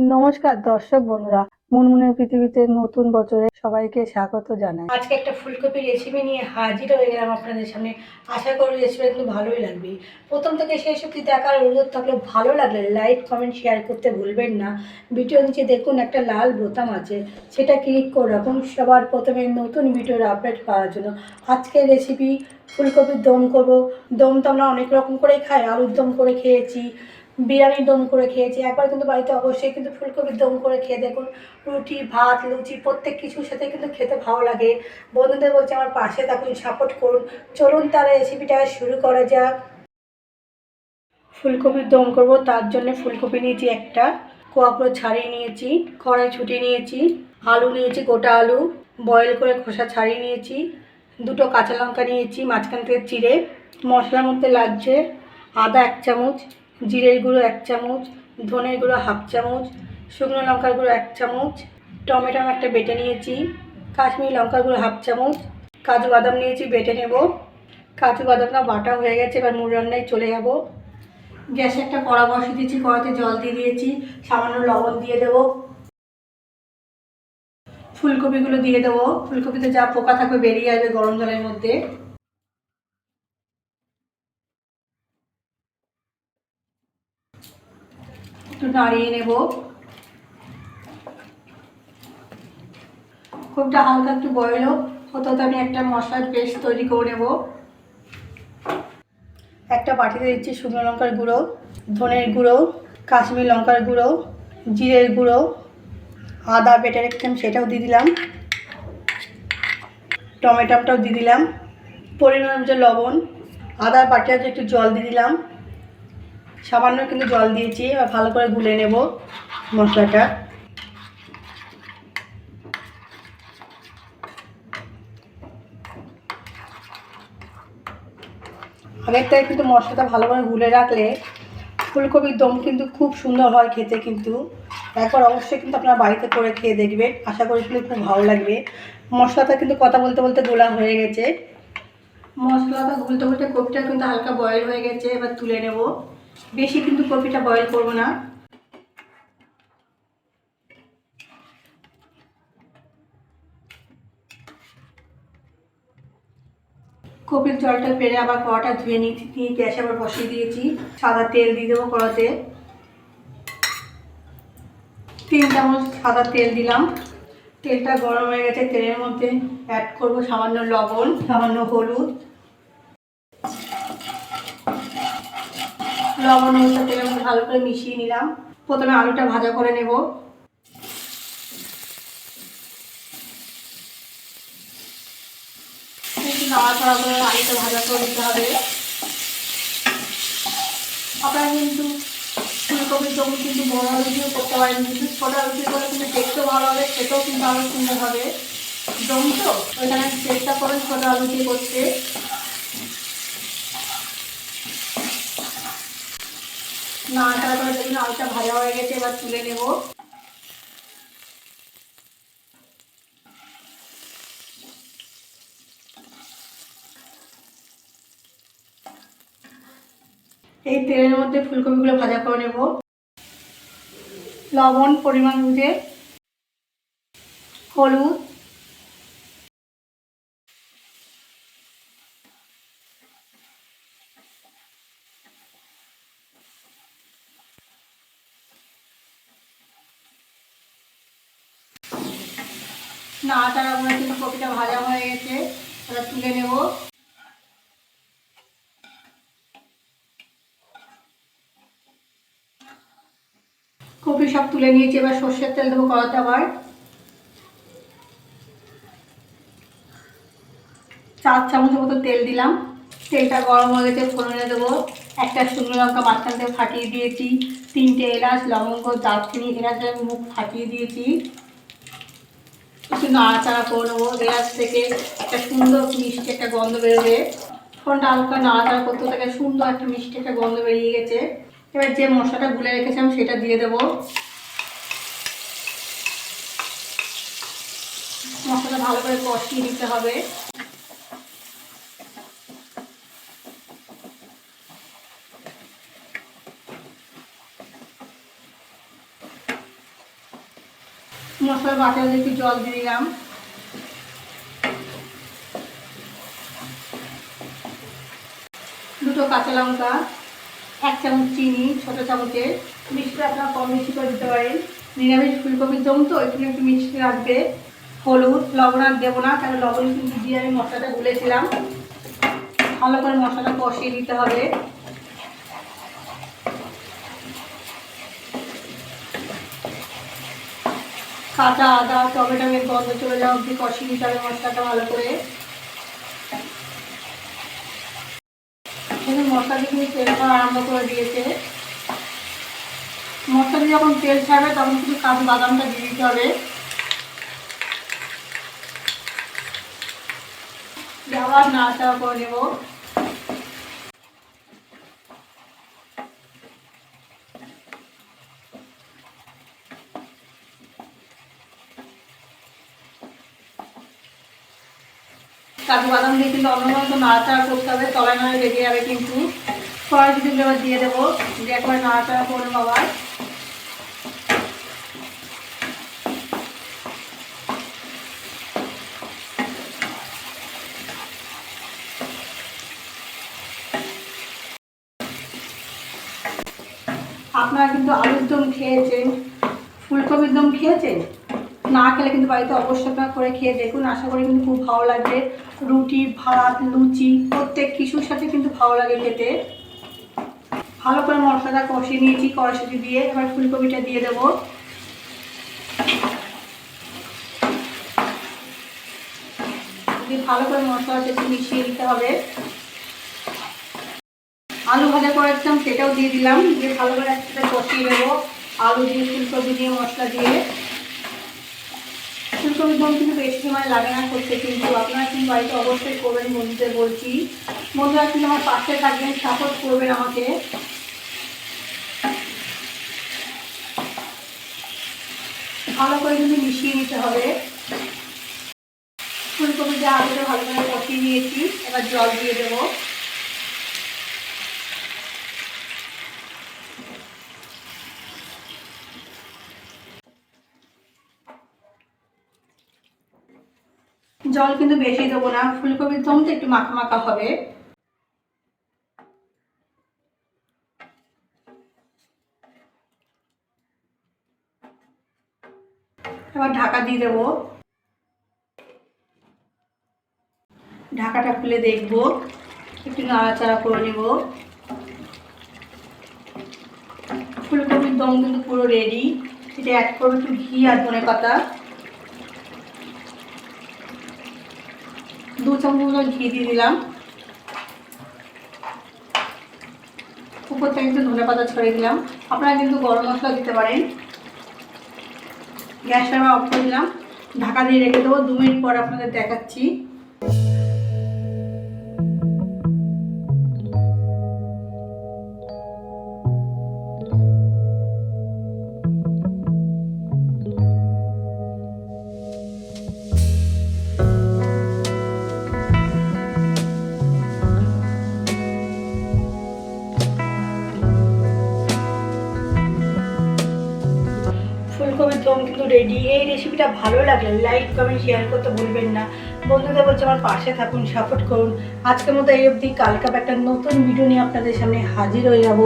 নমস্কার দর্শক বন্ধুরা, মুনমুনের পৃথিবীতে নতুন বছরে সবাইকে স্বাগত জানাই। আজকে একটা ফুলকপি রেসিপি নিয়ে হাজির হয়ে গেলাম আপনাদের সামনে। আশা করি রেসিপি কিন্তু ভালোই লাগবে। প্রথম থেকে শেষ অবধি দেখার অনুরোধ থাকলে, ভালো লাগলে লাইক কমেন্ট শেয়ার করতে ভুলবেন না। ভিডিও নিচে দেখুন একটা লাল বোতাম আছে, সেটা ক্লিক করে রাখুন। সবার প্রথমে নতুন ভিডিওর আপডেট পাওয়ার জন্য আজকের রেসিপি ফুলকপির দম করব। দম তো আমরা অনেক রকম করে খাই, আলুর দম করে খেয়েছি। বিরিয়ানির দম করে খেয়েছি। একবার কিন্তু বাড়িতে অবশ্যই কিন্তু ফুলকপির দম করে খেয়ে দেখুন। রুটি, ভাত, লুচি, প্রত্যেক কিছুর সাথে কিন্তু খেতে ভালো লাগে। বন্ধুদের বলছে আমার পাশে থাকুন সাপোর্ট করুন। চলুন তাহলে রেসিপিটা শুরু করা যাক। ফুলকপির দম করব, তার জন্য ফুলকপি নিয়েছি একটা। কোয়াগুলো ছাড়িয়ে নিয়েছি, কড়াই ছুটি নিয়েছি। আলু নিয়েছি, গোটা আলু। বয়েল করে খোসা ছাড়িয়ে নিয়েছি। দুটো কাঁচা লঙ্কা নিয়েছি, মাঝখান থেকে চিড়ে। মশলার মধ্যে লাগছে আদা এক চামচ। জিরের গুঁড়ো এক চামচ, ধনের গুঁড়ো হাফ চামচ, শুকনো লঙ্কার গুঁড়ো এক চামচ, টমেটো একটা বেটে নিয়েছি, কাশ্মীরি লঙ্কার গুঁড়ো হাফ চামচ, কাজু বাদাম নিয়েছি, বেটে নেব। কাজু বাদামটা বাটা হয়ে গেছে, এবার মুড় রান্নায় চলে যাব। গ্যাসে একটা কড়া বসিয়ে দিয়েছি, কড়াতে জল দিয়ে দিয়েছি, সামান্য লবণ দিয়ে দেবো। ফুলকপিগুলো দিয়ে দেবো। ফুলকপিতে যা পোকা থাকবে বেরিয়ে আসবে গরম জলের মধ্যে। একটু নাড়িয়ে নেব। খুবটা হালকা একটু বয়েল হতে আমি একটা মশলার পেস্ট তৈরি করে নেব। একটা বাটিতে দিচ্ছি শুকনো লঙ্কার গুঁড়ো, ধনের গুঁড়ো, কাশ্মীর লঙ্কার গুঁড়ো, জিরের গুঁড়ো, আদা, বেটে রেখেছিলাম সেটাও দিয়ে দিলাম। টমেটোটাও দিয়ে দিলাম। পরিমাণ যে লবণ, আদার বাটিতে একটু জল দিয়ে দিলাম। সামান্য কিন্তু জল দিয়েছি, এবার ভালো করে গুলে নেব মশলাটা। আগের কিন্তু মশলাটা ভালো করে গুলে রাখলে ফুলকপির দম কিন্তু খুব সুন্দর হয় খেতে কিন্তু। একবার অবশ্যই কিন্তু আপনারা বাড়িতে করে খেয়ে দেখবেন, আশা করি কিন্তু খুব ভালো লাগবে। মশলাটা কিন্তু কথা বলতে বলতে গোলা হয়ে গেছে। মশলাটা গুলতে গুলতে কপিটা কিন্তু হালকা বয়েল হয়ে গেছে, এবার তুলে নেব। বেশি কিন্তু কপিটা বয়েল করব না। কপির জলটা পেরে আবার কড়াটা ধুয়ে নিয়ে গ্যাসে আবার বসিয়ে দিয়েছি। সাদা তেল দিয়ে দেবো কড়াতে। তিন চামচ সাদা তেল দিলাম। তেলটা গরম হয়ে গেছে, তেলের মধ্যে অ্যাড করব সামান্য লবণ, সামান্য হলুদ। লবণ হলুদটা তেলের ভালো করে মিশিয়ে নিলাম। প্রথমে আলুটা ভাজা করে নেব। আপনারা কিন্তু ফুলকপির করতে পারেন, কিন্তু ছোটো আলু কিন্তু দেখতেও ভালো হবে, খেতেও কিন্তু আরও সুন্দর হবে। জমি তো? ওইখানে চেষ্টা করেন ছোটো আলু দিয়ে করতে। নাড়াচাড়া করে দেখুন আলুটা ভাজা হয়ে গেছে, এবার তুলে নেব। এই তেলের মধ্যে ফুলকপিগুলো ভাজা করে নেব। লবণ, পরিমাণ বুঝে হলুদ। নাড়াচাড়া করে কিন্তু কপিটা ভাজা হয়ে গেছে। ওটা তুলে নেব। কপি সব তুলে নিয়েছি, এবার সর্ষের তেল দেবো কড়াতে আবার। চার চামচ মতো তেল দিলাম। তেলটা গরম হয়ে গেছে, ফোড়নে দেবো। একটা শুকনো লঙ্কা মাঝখান থেকে ফাটিয়ে দিয়েছি। তিনটে এলাচ, লবঙ্গ, দারচিনি এলাচের মুখ ফাটিয়ে দিয়েছি। একটু নাড়াচাড়া করে নেব। গ্যাস থেকে একটা সুন্দর মিষ্টি একটা গন্ধ বেরোবে। ফোনটা হালকা নাড়াচাড়া করতে থাকে সুন্দর একটা মিষ্টি একটা গন্ধ বেরিয়ে গেছে। এবার যে মশলাটা গুলে রেখেছিলাম সেটা দিয়ে দেবো। মশলাটা ভালো করে কষিয়ে নিতে হবে। মশলা বাটার একটু জল দিয়ে দিলাম। দুটো কাঁচা লঙ্কা, এক চামচ চিনি, ছোটো চামচে মিষ্টি আপনারা কম মিষ্টি করে দিতে পারেন। নিরামিষ ফুলকপির দম তো, এখানে একটু মিষ্টি রাখবে হলুদ, লবণ আর দেবো না তাহলে লবণ কিন্তু দিয়ে আমি মশলাটা গুলেছিলাম। ভালো করে মশলাটা কষিয়ে দিতে হবে। কাঁচা আদা টমেটো এর গন্ধ চলে যাওয়া অব্দি কষিয়ে নিতে হবে মশলাটা ভালো করে এখানে মশলা দিয়ে কিন্তু তেল খাওয়া আরম্ভ করে দিয়েছে। মশলা দিয়ে যখন তেল ছাড়বে তখন কিন্তু কাজু বাদামটা দিয়ে দিতে হবে। আবার নাড়াচাড়া করে নেব। কাজু বাদাম দিয়ে কিন্তু অন্যমতো নাড়াচাড়া করতে হবে, তলায় নয় লেগে যাবে কিন্তু। কড়াই এবার দিয়ে দেবো, দিয়ে একবার নাড়াচাড়া করে নেব আবার। আপনারা কিন্তু আলুর দম খেয়েছেন, ফুলকপির দম খেয়েছেন? না খেলে কিন্তু বাড়িতে অবশ্যই করে খেয়ে দেখুন। আশা করি কিন্তু খুব ভালো লাগবে। রুটি, ভাত, লুচি, প্রত্যেক কিছুর সাথে কিন্তু ভালো লাগে খেতে। ভালো করে মশলাটা কষিয়ে নিয়েছি কড়াশুটি দিয়ে। এবার ফুলকপিটা দিয়ে দেবো। ভালো করে মশলাটা একটু মিশিয়ে দিতে হবে। আলু ভাজা করেছিলাম সেটাও দিয়ে দিলাম। দিয়ে ভালো করে একসাথে কষিয়ে দেবো আলু দিয়ে, ফুলকপি দিয়ে, মশলা দিয়ে। ফুলকপির দম কিন্তু বেশি সময় লাগে না করতে, কিন্তু আপনারা কিন্তু বাড়িতে অবশ্যই করবেন বন্ধুদের বলছি। বন্ধুরা কিন্তু আমার পাশে থাকবেন সাপোর্ট করবেন আমাকে। ভালো করে কিন্তু মিশিয়ে নিতে হবে। ফুলকপি দিয়ে আলুটা ভালো করে কষিয়ে নিয়েছি, এবার জল দিয়ে দেবো। জল কিন্তু বেশি দেবো না ফুলকপির দম তো একটু মাখা মাখা হবে। এবার ঢাকা দিয়ে দেবো। ঢাকাটা খুলে দেখব, একটু নাড়াচাড়া করে নেব। ফুলকপির দম কিন্তু পুরো রেডি এটা অ্যাড করব একটু ঘি আর ধনে পাতা দু চামচ ঘি দিয়ে দিলাম। উপর থেকে একটু ধনে পাতা ছড়িয়ে দিলাম। আপনারা কিন্তু গরম মশলা দিতে পারেন। গ্যাসটা আমরা অফ করে দিলাম। ঢাকা দিয়ে রেখে দেবো। দু মিনিট পর আপনাদের দেখাচ্ছি। রেডি এই রেসিপিটা ভালো লাগলে লাইক কমেন্ট শেয়ার করতে ভুলবেন না। বন্ধুদের বলছে আমার পাশে থাকুন সাপোর্ট করুন। আজকের মতো এই অবধি। কালকে আবার একটা নতুন ভিডিও নিয়ে আপনাদের সামনে হাজির হয়ে যাব।